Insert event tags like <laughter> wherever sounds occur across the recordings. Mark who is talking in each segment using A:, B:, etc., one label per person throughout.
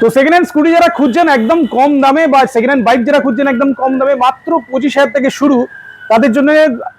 A: তো second hand scooty যারা খুঁজছেন একদম কম দামে বা সেকেন্ড হ্যান্ড বাইক যারা খুঁজছেন একদম কম দামে মাত্র পঁচিশ হাজার থেকে শুরু, তাদের জন্য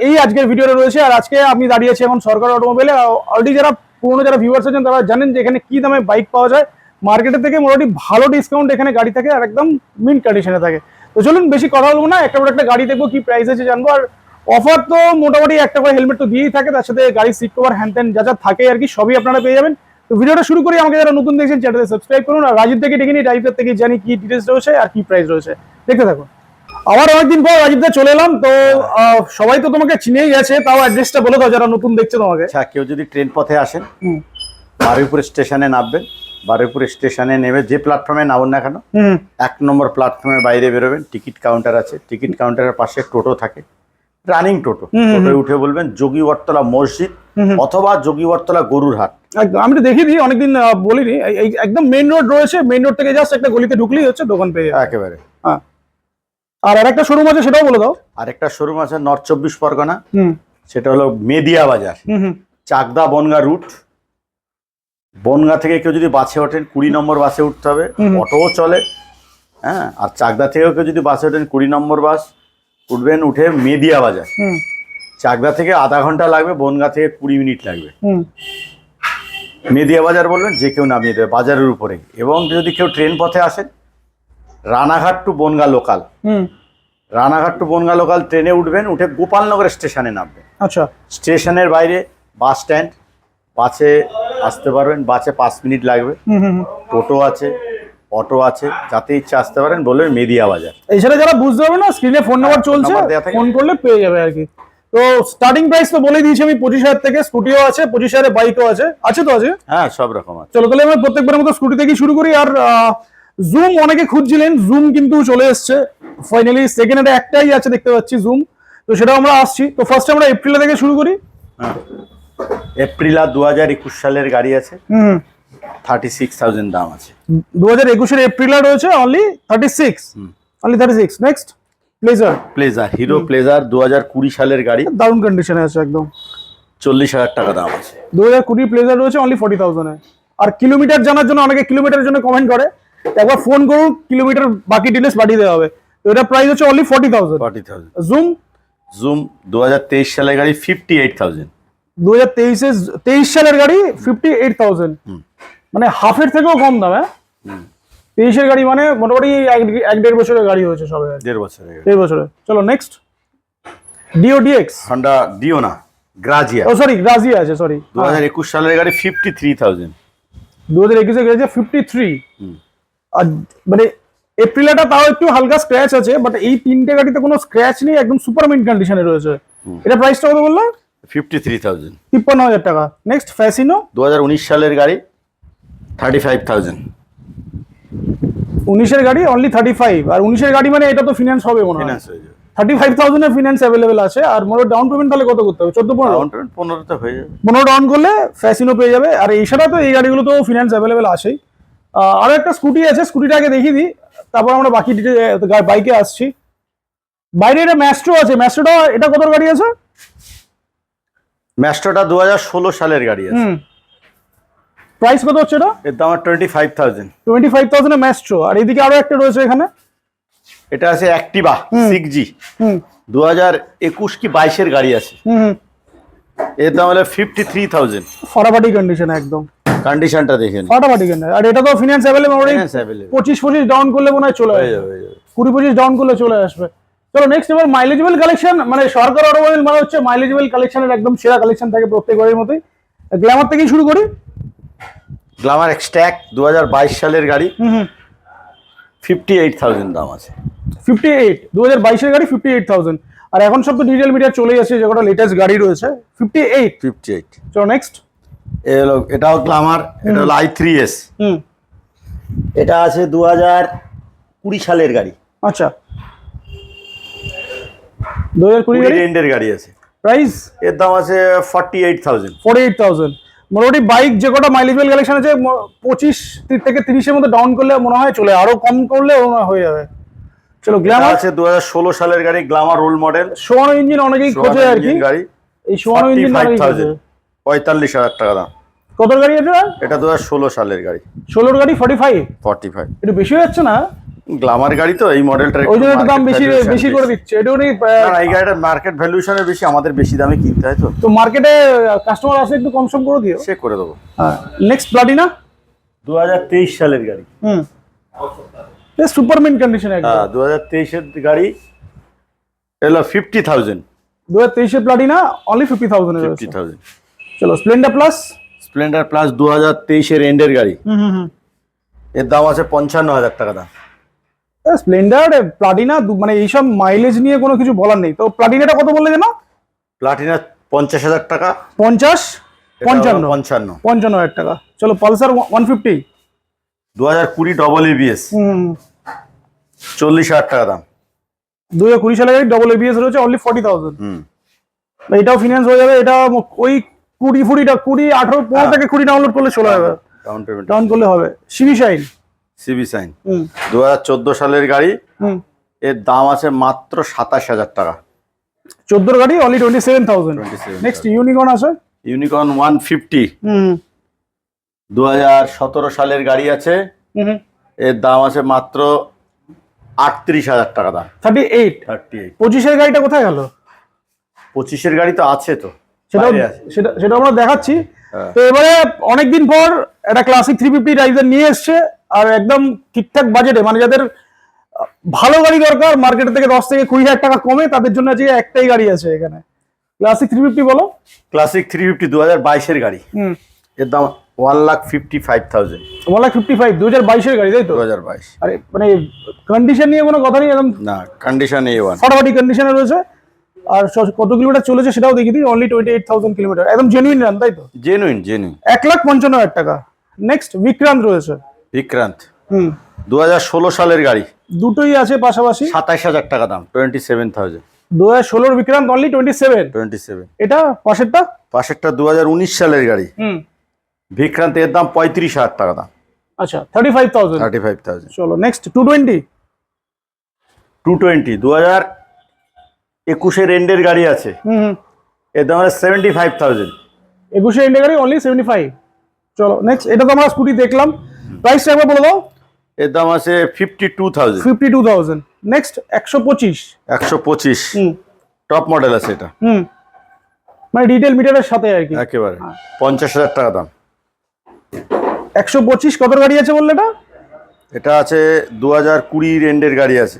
A: এই আজকের ভিডিওটা রয়েছে। আর আজকে আমি দাঁড়িয়ে আছি এখন সরকার অটোমোবাইলে অলরেডি যারা পুরোনো যারা ভিউয়ার্স আছেন, তারা জানেন যে এখানে কি দামে বাইক পাওয়া যায়। মার্কেটের থেকে মোটামুটি ভালো ডিসকাউন্ট এখানে গাড়ি থাকে আর একদম মিন্ট কন্ডিশনে থাকে। তো চলুন, বেশি কথা বলব না। একটা একটা গাড়ি দেখব, কি প্রাইস আছে জানব। আর অফার তো মোটামুটি একটা করে হেলমেট তো দিয়েই থাকে। তার সাথে গাড়ি সিট কভার হ্যান্ড যা যা থাকে আর কি, সবই আপনারা পেয়ে যাবেন। তো ভিডিওটা শুরু করি আমাকে যারা নতুন দেখছেন চ্যানেলটা সাবস্ক্রাইব করুন আর রাজীব থেকে ডেকে নিই রাজীব থেকে জানি কি ডিটেলস রয়েছে আর কি প্রাইস রয়েছে। দেখতে থাকুন। আবার অনেকদিন পর রাজীব দা চলে এলাম তো সবাই তো তোমাকে চিনেই গেছে তাও অ্যাড্রেসটা বলে দাও যারা নতুন দেখছে তোমাকে।
B: আচ্ছা কেউ যদি ট্রেন পথে আসেন বারুইপুর স্টেশনে নামবেন বারুইপুর স্টেশনে নেমে যে প্ল্যাটফর্মে নামুন না কেন
A: হুম।
B: এক নম্বর প্ল্যাটফর্মের বাইরে বেরোবেন টিকিট কাউন্টার আছে টিকিট কাউন্টারের পাশে টোটো থাকে রানিং টোটো। টোটোয় উঠে বলবেন যোগী যোগীবরতলা মসজিদ। অথবা যোগীবরতলা গরুর হাট।
A: একদম আমি তো দেখিয়ে দিই অনেকদিন বলিনি। একদম মেইন রোড রয়েছে মেইন রোড থেকে জাস্ট একটা গলিতে ঢুকলেই হচ্ছে দোকান পেয়ে
B: একেবারে।
A: হ্যাঁ। আর আরেকটা শোরুম আছে সেটাও বলে দাও।
B: আরেকটা শোরুম আছে নর্থ চব্বিশ পরগনা সেটা হলো মেদিয়া বাজার। চাকদা বনগা রুট বনগা থেকে কেউ যদি বাসে ওঠেন কুড়ি নম্বর বাসে উঠতে হবে। অটোও চলে হ্যাঁ। আর চাকদা থেকেও কেউ যদি বাসে ওঠেন কুড়ি নম্বর বাস। উঠবেন উঠে মেদিয়া বাজার।
A: হুম।
B: চাকদা থেকে আধা ঘণ্টা লাগবে বনগা থেকে কুড়ি মিনিট লাগবে। মেদিয়া বাজার বলবেন যে কেউ নামিয়ে দেবে বাজারের উপরে। এবং যদি কেউ ট্রেন পথে আসেন Ranaghat to Bongaon local
A: hmm.
B: Ranaghat to Bongaon local ট্রেনে উঠবেন উঠে গোপালনগর স্টেশনে নামবেন।
A: আচ্ছা।
B: স্টেশনের বাইরে বাস স্ট্যান্ড বাসে আসতে পারবেন বাসে পাঁচ মিনিট লাগবে।
A: হুম হুম হুম।
B: টোটো আছে অটো আছে যাতে ইচ্ছা আসতে পারেন বলবেন মেদিয়া বাজার।
A: এছাড়া যারা বুঝতে পারবে না স্ক্রিনে ফোন নাম্বার চলছে। ফোন করলে পেয়ে যাবে আর কি। তো স্টার্টিং প্রাইস তো বলে দিয়েছি আমি পঁচিশ হাজার থেকে স্কুটিও আছে পঁচিশ হাজারের বাইকও আছে। আছে তো আছে
B: হ্যাঁ সব রকম আছে।
A: চলো তাহলে আমরা প্রত্যেকবারের মতো স্কুটি থেকে শুরু করি। আর জুম অনেকে খুঁজছিলেন জুম কিন্তু চলে এসছে। ফাইনালি সেকেন্ড হ্যান্ডে একটাই আছে দেখতে পাচ্ছি জুম তো সেটাও আমরা আসছি। তো ফার্স্ট আমরা এপ্রিল থেকে শুরু করি।
B: হ্যাঁ। এপ্রিল আর দু হাজার একুশ সালের গাড়ি আছে।
A: হুম।
B: থার্টি সিক্স থাউজেন্ড দাম আছে।
A: দু হাজার একুশের এপ্রিল রয়েছে only thirty six only thirty six next pleasure
B: pleasure Hero Pleasure দু হাজার কুড়ি সালের গাড়ি।
A: দারুণ কন্ডিশনে আছে একদম।
B: চল্লিশ হাজার টাকা দাম আছে।
A: দু হাজার কুড়ি প্লেজার রয়েছে অনলি ফর্টি থাউজেন্ডে আর কিলোমিটার জানার জন্য অনেকে কিলোমিটারের জন্য কমেন্ট করে। একবার ফোন করুন কিলোমিটার বাকি ডিটেলস পাঠিয়ে দেওয়া হবে। তো এটা প্রাইস হচ্ছে only forty thousand
B: forty thousand
A: zoom
B: zoom দু হাজার তেইশ সালের গাড়ি ফিফটি এইট থাউজেন্ড
A: দু হাজার তেইশে তেইশ সালের গাড়ি ফিফটি এইট থাউজেন্ড মানে হাফের থেকেও কম দাম হ্যাঁ? তেইশের গাড়ি মানে মোটামুটি এক- দেড় বছরের গাড়ি হয়েছে সবে।
B: দেড় বছরের গাড়ি।
A: দেড় বছরে চলো next Dio DX
B: Honda Dio না গ্রাজিয়া
A: ও সরি গ্রাজিয়া আছে সরি
B: দু হাজার একুশ সালের গাড়ি ফিফটি থ্রি থাউজেন্ড
A: দু হাজার একুশে গেছে ফিফটি থ্রি আর মানে এপ্রিলাটা তাও একটু হালকা স্ক্র্যাচ আছে বাট এই তিনটে গাড়িতে কোনো স্ক্র্যাচ নেই একদম সুপার মিন্ট কন্ডিশনে রয়েছে। এটা প্রাইসটা কত বলল?
B: ফিফটি থ্রি থাউজেন্ড
A: তিপ্পান্ন হাজার টাকা। নেক্সট ফ্যাসিনো
B: দু হাজার উনিশ সালের গাড়ি থার্টি ফাইভ থাউজেন্ড
A: উনিশের গাড়ি অনলি থার্টি ফাইভ আর উনিশের গাড়ি মানে এটা তো ফিনান্স হবে মনে হয়। থার্টি ফাইভ থাউজেন্ডের ফিনান্স অ্যাভেলেবেল আছে। আর মোট ডাউন পেমেন্ট তাহলে কত করতে হবে? চোদ্দ পনেরো?
B: ডাউন পেমেন্ট পনেরোতে হয়ে যাবে।
A: পনেরো ডাউন করলে ফ্যাসিনো পেয়ে যাবে। আর এছাড়া তো এই গাড়িগুলো তো ফিনান্স অ্যাভেলেবেল আছেই। আহ, আরও একটা স্কুটি আছে স্কুটিটা আগে দেখিয়ে দিই। তারপর আমরা বাকি বাইকে আসছি। বাইরে এটা ম্যাস্ট্রো আছে। ম্যাস্ট্রোটা এটা কত গাড়ি আছে?
B: ম্যাস্টোটা দু সালের গাড়ি আছে।
A: প্রাইস কত হচ্ছে এটা?
B: এর দাম twenty five thousand
A: twenty five thousand Maestro আর এদিকে আরও একটা রয়েছে এখানে?
B: এটা আছে অ্যাক্টিভা সিক্স জি দু হাজার একুশ কি বাইশের গাড়ি আছে? এর দাম হলো ফিফটি থ্রি থাউজেন্ড
A: ফাটাফাটি কন্ডিশন একদম।
B: কন্ডিশনটা দেখে নিন।
A: ফাটাফাটি কন্ডিশন আর এটা তো ফিনান্স অ্যাভেলেবল। পঁচিশ পঁচিশ ডাউন করলে মনে হয় চলে
B: যাবে
A: কুড়ি পঁচিশ ডাউন করলে চলে আসবে। চলো নেক্সট এবার মাইলেজেবল কালেকশন মানে সরকার অটোমোবাইল মানে হচ্ছে মাইলেজেবল কালেকশনের একদম সেরা কালেকশন থাকে প্রত্যেক গাড়ির মতোই। গ্ল্যামার থেকেই শুরু করি।
B: গ্লামার এক্সট্যাক দু হাজার বাইশ সালের গাড়ি। ফিফটি এইট থাউজেন্ড দাম আছে।
A: ফিফটি এইট দু হাজার বাইশের গাড়ি ফিফটি এইট থাউজেন্ড আর এখন সব তো ডিজিটাল মিডিয়া চলে আসছে যে কটা লেটেস্ট গাড়ি রয়েছে। ফিফটি এইট
B: ফিফটি এইট
A: চলো নেক্সট
B: এ হলো এটাও গ্লামার এটা হলো আই থ্রি এস
A: হুম।
B: এটা আছে দু হাজার কুড়ি সালের গাড়ি।
A: আচ্ছা। দু হাজার কুড়ি
B: এন্ডের গাড়ি? আছে।
A: প্রাইস?
B: এর দাম আছে forty eight thousand
A: forty eight thousand মোটামুটি বাইক যে কটা মাইলেজেবল কালেকশন আছে পঁচিশ থেকে তিরিশের মধ্যে ডাউন করলে মনে হয় চলে আরও কম করলে হয়ে যাবে। চলো গ্ল্যামার
B: আছে দু হাজার ষোলো সালের গাড়ি গ্লামার রোল মডেল
A: সোয়ানো ইঞ্জিন অনেকেই খোঁজে আর কি।
B: গাড়ি।
A: এই সোয়ানো ইঞ্জিন
B: পঁয়তাল্লিশ হাজার টাকা দাম।
A: কত গাড়ি এটা?
B: এটা দু হাজার ষোলো সালের গাড়ি।
A: ষোলোর গাড়ি ফর্টি ফাইভ
B: ফর্টি ফাইভ
A: একটু বেশি হয়ে যাচ্ছে না?
B: গ্লামার গাড়ি তো এই মডেলটা
A: ওই জন্য দাম বেশি বেশি করে দিচ্ছে। এটা উনি
B: এই গাড়িটার মার্কেট ভ্যালুয়েশনের বেশি আমাদের বেশি দামে কিনতে হয় তো।
A: তো মার্কেটে কাস্টমার আসলে একটু কম সম করে দিও।
B: সে করে দেবো।
A: হ্যাঁ। নেক্সট প্লাটিনা
B: দু হাজার তেইশ সালের গাড়ি।
A: হুম। সুপার মিন কন্ডিশন একদম।
B: হ্যাঁ দু হাজার তেইশের গাড়ি এলো ফিফটি থাউজেন্ড
A: দু হাজার তেইশের Platina only fifty thousand
B: fifty thousand
A: চলো স্প্লেন্ডার প্লাস
B: স্প্লেন্ডার প্লাস দু হাজার তেইশের এন্ডের গাড়ি।
A: হুম হুম হুম।
B: এর দাম আছে পঞ্চান্ন হাজার টাকা দাম।
A: স্প্লেন্ডার প্লাটিনা মানে এইসব মাইলেজ নিয়ে কোনো কিছু বলার নেই। তো প্লাটিনাটা কত বললে যেন?
B: প্লাটিনা পঞ্চাশ হাজার টাকা।
A: পঞ্চাশ? পঞ্চান্ন।
B: পঞ্চান্ন।
A: পঞ্চান্ন হাজার টাকা। চলো পালসার ওয়ান ফিফটি
B: দু হাজার কুড়ি ডবল এবিএস
A: হুম।
B: চল্লিশ হাজার টাকা দাম।
A: দু হাজার কুড়ি সালে ডবল এবিএস রয়েছে অনলি ফর্টি থাউজেন্ড
B: হুম।
A: এটাও ফিনান্স হয়ে যাবে এটা ওই কুড়ি ফুড়িটা কুড়ি আঠারো পনেরো
B: হ্যাঁ।
A: থেকে কুড়ি ডাউনলোড করলে চলে যাবে।
B: ডাউন পেমেন্ট
A: ডাউন করলে হবে। CB Shine
B: CB Shine. দু হাজার সালের গাড়ি
A: হুম।
B: এর দাম আছে মাত্র সাতাশ হাজার টাকা।
A: চোদ্দোর গাড়ি only twenty seven thousand next Unicorn আছে?
B: ইউনিকর্ন ওয়ান ফিফটি
A: হুম।
B: দু সালের গাড়ি আছে এর দাম আছে মাত্র আটত্রিশ হাজার টাকা দাম।
A: থার্টি এইট
B: থার্টি এইট
A: পঁচিশের গাড়িটা কোথায় গেল?
B: পঁচিশের গাড়ি তো আছে তো আছে।
A: সেটা সেটা আমরা দেখাচ্ছি।
B: হ্যাঁ।
A: তো এবারে অনেকদিন পর একটা ক্লাসিক থ্রি ফিফটি রাইজার নিয়ে এসছে। আর একদম ঠিকঠাক বাজেটে মানে যাদের ভালো গাড়ি দরকার মার্কেট থেকে দশ থেকে কুড়ি হাজার টাকা কমে তাদের জন্য আজকে একটাই গাড়ি আছে এখানে। ক্লাসিক থ্রি ফিফটি বলো?
B: ক্লাসিক থ্রি ফিফটি দু হাজার বাইশের গাড়ি।
A: হুম।
B: এর দাম one lakh fifty five thousand
A: one lakh fifty five দু হাজার বাইশের গাড়ি তাই তো?
B: দু হাজার বাইশ।
A: আরে মানে কন্ডিশন নিয়ে কোনো কথা নেই একদম
B: না কন্ডিশন এ ওয়ান
A: ফাটাফাটি কন্ডিশনে রয়েছে। আর কত কিলোমিটার চলেছে সেটাও দেখি দিই only twenty eight thousand kilometre একদম জেনুইন রান তাই তো?
B: জেনুইন জেনুইন
A: এক লাখ পঞ্চান্ন হাজার টাকা। নেক্সট বিক্রান্ত রয়েছে।
B: বিক্রান্ত।
A: হুম।
B: দু হাজার ষোলো সালের গাড়ি।
A: দুটোই আছে পাশাপাশি?
B: সাতাইশ হাজার টাকা দাম টোয়েন্টি সেভেন থাউজেন্ড
A: দু হাজার ষোলোর Vikrant only twenty seven
B: twenty seven
A: এটা পাশেরটা?
B: পাশেরটা দু হাজার উনিশ সালের গাড়ি।
A: হুম।
B: বিক্রান্ত এর দাম পঁয়ত্রিশ হাজার টাকা দাম।
A: আচ্ছা thirty five thousand
B: thirty five thousand
A: চলো next two twenty
B: two twenty দু হাজার একুশের এন্ডের গাড়ি আছে।
A: হুম
B: এর দাম সেভেন্টি ফাইভ থাউজেন্ড
A: একুশে ইন্ডিয়া গাড়ি অনলি সেভেন্টি ফাইভ চলো নেক্সট এটা তো আমরা স্কুটি দেখলাম। প্রাইসটা একবার বলে দাও।
B: এর দাম আছে fifty two thousand
A: fifty two thousand next একশো পঁচিশ।
B: একশো পঁচিশ। টপ মডেল আছে এটা।
A: হুম। মানে ডিটেল মিটারের সাথে আর কি।
B: একেবারে। পঞ্চাশ হাজার টাকা দাম।
A: একশো পঁচিশ কত গাড়ি আছে বললে এটা?
B: এটা আছে দু হাজার কুড়ির এন্ডের গাড়ি আছে।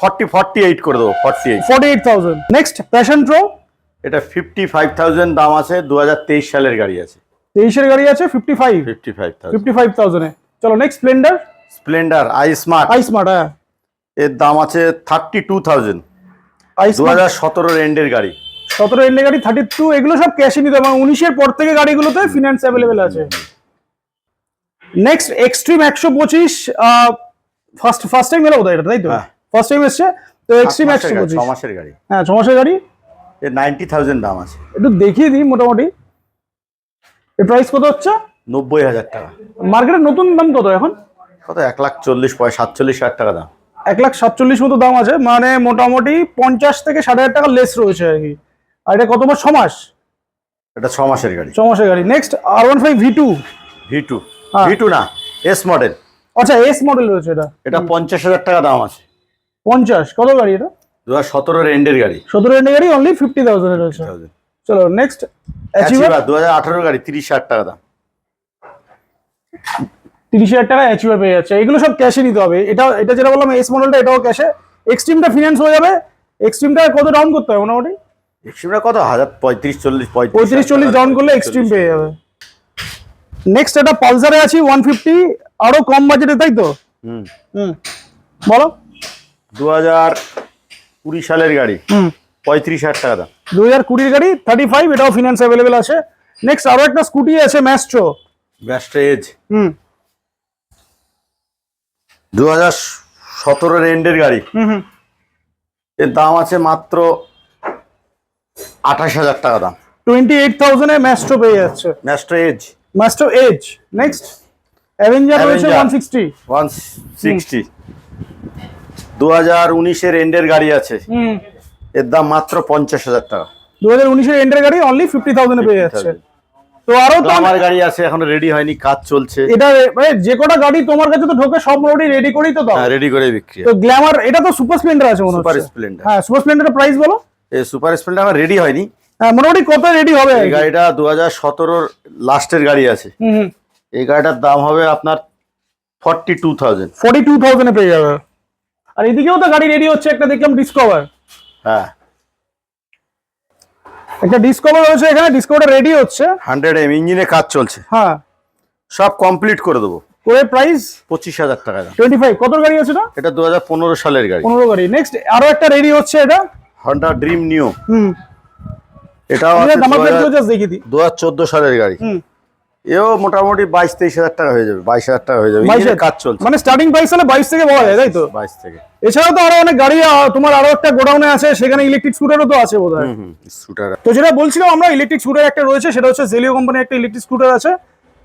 B: ফর্টি ফর্টি এইট করে দেবো forty eight
A: forty eight thousand next Passion Pro
B: এটা ফিফটি ফাইভ থাউজেন্ড দাম আছে দু হাজার তেইশ সালের গাড়ি আছে।
A: তেইশের গাড়ি আছে fifty five
B: fifty five
A: fifty five থাউজেন্ডে চলো next Splendor
B: Splendor iSmart
A: iSmart হ্যাঁ।
B: এর দাম আছে থার্টি টু থাউজেন্ড
A: আই
B: দু হাজার সতেরোর এন্ডের গাড়ি।
A: সতেরো এন্ডে গাড়ি থার্টি টু এগুলো সব ক্যাশে নিতে হবে। উনিশের পর থেকে গাড়িগুলোতে ফিনান্স অ্যাভেলেবেল আছে। নেক্সট এক্সট্রিম একশো পঁচিশ ফার্স্ট ফার্স্ট টাইম এলো বোধহয় এটা তাই তো। ফার্স্ট টাইম এসছে তো এক্সট্রিম একশো
B: গাড়ি,
A: পঁচিশ।
B: ছ মাসের গাড়ি।
A: হ্যাঁ ছ মাসের গাড়ি।
B: এর নাইনটি থাউজেন্ড দাম আছে।
A: একটু দেখিয়ে দিই মোটামুটি। এর প্রাইস কত হচ্ছে?
B: নব্বই হাজার টাকা।
A: মার্কেটের নতুন দাম কত এখন?
B: কত? এক লাখ চল্লিশ পয় সাতচল্লিশ হাজার টাকা দাম।
A: এক লাখ সাতচল্লিশ মতো দাম আছে মানে মোটামুটি পঞ্চাশ থেকে ষাট হাজার টাকা লেস রয়েছে আর কি। আর এটা কত মাস? ছ মাস?
B: এটা ছ মাসের গাড়ি।
A: ছ মাসের গাড়ি। Next R one five V two
B: V two. V two না এস মডেল
A: আচ্ছা এস মডেল রয়েছে এটা।
B: এটা পঞ্চাশ হাজার টাকা দাম আছে।
A: পঞ্চাশ। কত গাড়ি এটা?
B: দু হাজার সতেরোর এন্ডের গাড়ি।
A: সতেরো এন্ডে গাড়ি অনলি ফিফটি থাউজেন্ড রয়েছে। চলো নেক্সট অ্যাচিভার
B: দু হাজার আঠারোর গাড়ি তিরিশ হাজার টাকা দাম।
A: তিরিশ হাজার টাকা অ্যাচিভার পেয়ে যাচ্ছে। এগুলো সব ক্যাশে নিতে হবে। এটা এটা যেটা বললাম এস মডেলটা এটাও ক্যাশে এক্সট্রিমটা ফিনান্স হয়ে যাবে। এক্সট্রিমটা কত ডাউন করতে হবে মোটামুটি?
B: এক্সট্রিমটা কত? হাজার পঁয়ত্রিশ চল্লিশ
A: পঁয়ত্রিশ চল্লিশ ডাউন করলে এক্সট্রিম পেয়ে যাবে। নেক্সট একটা পালসারে আছি ওয়ান ফিফটি আরও কম বাজেটে তাই তো?
B: হুম।
A: হুম। বলো।
B: দু হাজার কুড়ি সালের গাড়ি।
A: হুম।
B: পঁয়ত্রিশ হাজার টাকা দাম।
A: দু হাজার কুড়ির গাড়ি থার্টি ফাইভ এটাও ফিনান্স অ্যাভেলেবেল আছে। নেক্সট আরও একটা স্কুটি আছে ম্যাস্ট্রো
B: ব্যাসটা এজ
A: হুম।
B: দু হাজার সতেরোর এন্ডের গাড়ি।
A: হুম হুম।
B: এর দাম আছে মাত্র আঠাশ হাজার টাকা দাম।
A: টোয়েন্টি এইট থাউজেন্ডে ম্যাস্ট্রো পেয়ে যাচ্ছে।
B: Master edge
A: Maestro edge next Avenger রয়েছে ওয়ান সিক্সটি
B: ওয়ান সিক্সটি দু হাজার উনিশের এন্ডের গাড়ি আছে।
A: হুম।
B: এর দাম মাত্র পঞ্চাশ হাজার টাকা।
A: দু হাজার উনিশের এন্ডের গাড়ি অনলি ফিফটি থাউজেন্ডে পেয়ে যাচ্ছে। তো আরও তো
B: আমার গাড়ি আছে এখনও রেডি হয়নি কাজ চলছে।
A: এটা মানে যে কটা গাড়ি তোমার কাছে তো ঢোকে সব মোটামুটি রেডি করেই তো দাও।
B: হ্যাঁ রেডি করে বিক্রি
A: তো গ্ল্যামার এটা তো সুপার স্প্লেন্ডার আছে মনে
B: সুপার স্প্লেন্ডার
A: হ্যাঁ সুপার স্প্লেন্ডারের প্রাইস বলো?
B: এই সুপার স্প্লেন্ডার আমার রেডি হয়নি।
A: হ্যাঁ মোটামুটি কত রেডি হবে?
B: এই গাড়িটা দু হাজার সতেরোর লাস্টের গাড়ি আছে।
A: হুম
B: এই গাড়িটার দাম হবে আপনার forty two thousand
A: forty two থাউজেন্ডে পেয়ে যাবে। আর এদিকেও তো গাড়ি রেডি হচ্ছে একটা দেখলাম ডিসকভার
B: হ্যাঁ।
A: একটা ডিসকভার রয়েছে এখানে ডিসকভারটা রেডি হচ্ছে।
B: হান্ড্রেড এম ইঞ্জিনে কাজ চলছে।
A: হ্যাঁ।
B: সব কমপ্লিট করে দেবো।
A: করে প্রাইস
B: পঁচিশ হাজার টাকা। দাম
A: টোয়েন্টি ফাইভ কত গাড়ি আছে এটা?
B: এটা দু হাজার পনেরো সালের গাড়ি।
A: পনেরো গাড়ি। নেক্সট আরও একটা রেডি হচ্ছে এটা?
B: হন্ডা ড্রিম নিউ
A: হুম।
B: এটাও হাজার চোদ্দ সালের গাড়ি।
A: হুম।
B: এও মোটামুটি বাইশ তেইশ হাজার টাকা হয়ে যাবে বাইশ হাজার টাকা হয়ে যাবে কাজ চলছে।
A: মানে স্টার্টিং প্রাইস হলে বাইশ থেকে পাওয়া যায় তাই তো?
B: বাইশ থেকে।
A: এছাড়াও তো আরও অনেক গাড়ি তোমার আরও একটা গোডাউনে আছে সেখানে ইলেকট্রিক স্কুটারও তো আছে বোধ হয়
B: হুম হুম স্কুটার
A: তো যেটা বলছিলাম আমরা ইলেকট্রিক স্কুটার একটা রয়েছে সেটা হচ্ছে জেলিও কোম্পানির একটা ইলেকট্রিক স্কুটার আছে।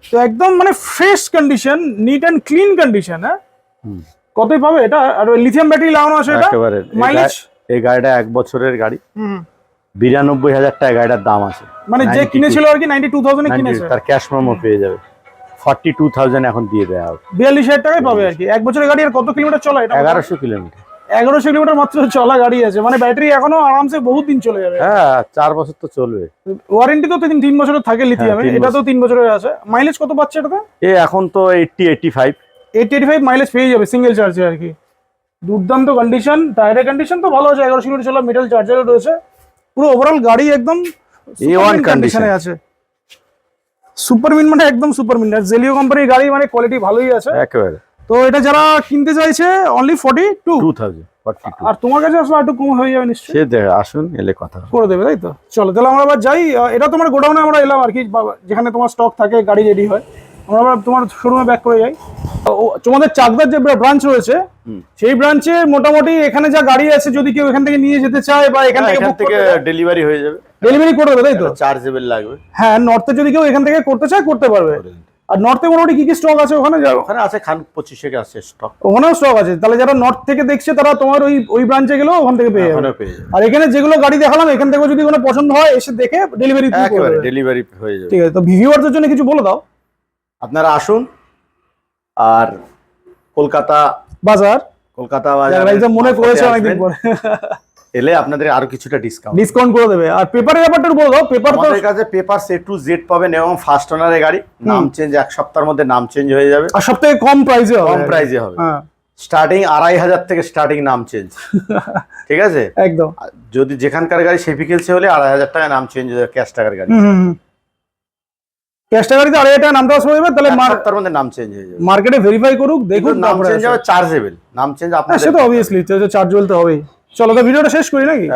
A: তো একদম মানে fresh condition neat and clean condition হ্যাঁ? কতই পাবে এটা? আর লিথিয়াম ব্যাটারি লাগানো আছে এটা? মাইলেজ
B: এই গাড়িটা এক বছরের গাড়ি। বিরানব্বই হাজার টাকা গাড়িটার দাম আছে।
A: মানে যে কিনেছিল আর কি নাইনটি টু থাউজেন্ডে
B: 90
A: কিনেছে?
B: তার ক্যাশ মেমো পেয়ে যাবে। ফর্টি টু থাউজেন্ড এখন দিয়ে দেওয়া হবে।
A: বিয়াল্লিশ হাজার টাকায় পাবে আর কি। এক বছরের গাড়ি আর কত কিলোমিটার চলা? এটা
B: এগারোশো কিলোমিটার।
A: এগারোশো কিলোমিটার মাত্র চলা গাড়ি আছে। মানে ব্যাটারি এখনও আরামসে বহুত দিন চলে যাবে।
B: হ্যাঁ চার বছর তো চলবে।
A: ওয়ারেন্টি তো তিন তিন বছরের থাকে লিথিয়ামে
B: তিন
A: এটা তো তিন বছরের আছে। মাইলেজ কত পাচ্ছে এটাতে?
B: এ এখন তো eighty eighty five
A: eighty eighty five mileage পেয়ে যাবে সিঙ্গেল চার্জে আর কি। দুর্দান্ত কন্ডিশন টায়ারের কন্ডিশন তো ভালো আছে। এগারোশো কিলোমিটার চলা মেটাল চার্জারও রয়েছে। পুরো ওভারঅল গাড়ি একদম
B: A1
A: কন্ডিশনে। আছে। সুপারমিন মানে একদম সুপারমিন আর জেলিও কোম্পানির গাড়ি মানে কোয়ালিটি ভালোই আছে।
B: একেবারে।
A: তো এটা যারা কিনতে চাইছে only forty two
B: two thousand forty two
A: আর তোমার কাছে আসলে একটু কম হয়ে যাবে নিশ্চয়ই।
B: সে দেখ আসুন এলে কথা
A: করে দেবে তাই তো? চলো তাহলে আমরা আবার যাই। এটা তোমার গোডাউনে আমরা এলাম আর কি যেখানে তোমার স্টক থাকে গাড়ি রেডি হয়। আমরা আবার তোমার শোরুমে ব্যাক করে যাই। তোমাদের চাকদার যে ব্রাঞ্চ রয়েছে সেই ব্রাঞ্চে মোটামুটি এখানে যা গাড়ি আছে যদি কেউ এখান থেকে নিয়ে যেতে চায় বা এখান থেকে
B: থেকে ডেলিভারি হয়ে যাবে।
A: ডেলিভারি করে দেবে তাই তো?
B: চার্জেবল লাগবে।
A: হ্যাঁ নর্থে যদি কেউ এখান থেকে করতে চায় করতে পারবে। আর নর্থে মোটামুটি কি কি স্টক আছে ওখানে?
B: ওখানে আছে খান পঁচিশে আছে স্টক
A: ওখানেও স্টক আছে। তাহলে যারা নর্থ থেকে দেখছে তারা তোমার ওই ওই ব্রাঞ্চে গেলেও ওখান থেকে পেয়ে যাবে। আর এখানে যেগুলো গাড়ি দেখালাম এখান থেকে যদি কোনো পছন্দ হয় এসে দেখে ডেলিভারি
B: ডেলিভারি হয়ে যাবে।
A: ঠিক আছে তো ভিভিওয়ারদের জন্য কিছু বলে দাও।
B: আপনারা আসুন আর কলকাতা
A: বাজার।
B: কলকাতা বাজার
A: একদম মনে করেছে অনেকদিন। পরে।
B: এলে আপনাদের আরও কিছুটা ডিসকাউন্ট
A: ডিসকাউন্ট করে দেবে। আর পেপারের ব্যাপারটা বলে দাও পেপার তো
B: আমাদের কাছে পেপার সে টু জেড পাবেন এবং ফার্স্ট ওনারের গাড়ি। নাম চেঞ্জ এক সপ্তাহের মধ্যে নাম চেঞ্জ হয়ে যাবে।
A: আর সব থেকে কম প্রাইসে হবে।
B: কম প্রাইসে হবে।
A: হ্যাঁ।
B: স্টার্টিং আড়াই হাজার থেকে স্টার্টিং নাম চেঞ্জ <laughs> ঠিক আছে?
A: একদম।
B: যদি যেখানকার গাড়ি সেফিকেলসে হলে আড়াই হাজার টাকা নাম চেঞ্জ হয়ে যাবে ক্যাশ টাকার গাড়ি।
A: ক্যাশটা গাড়িতে আড়াই টাকা নামটা আসবে তাহলে
B: এক সপ্তাহের মধ্যে নাম চেঞ্জ হয়ে যাবে।
A: মার্কেটে ভেরিফাই করুক দেখুন
B: নাম
A: তারপরে
B: চেঞ্জ হবে চার্জেবল নাম চেঞ্জ
A: হ্যাঁ
B: আপনার
A: সে তো অবভিয়াসলি হবেই। চলো তো ভিডিওটা শেষ করি নাকি?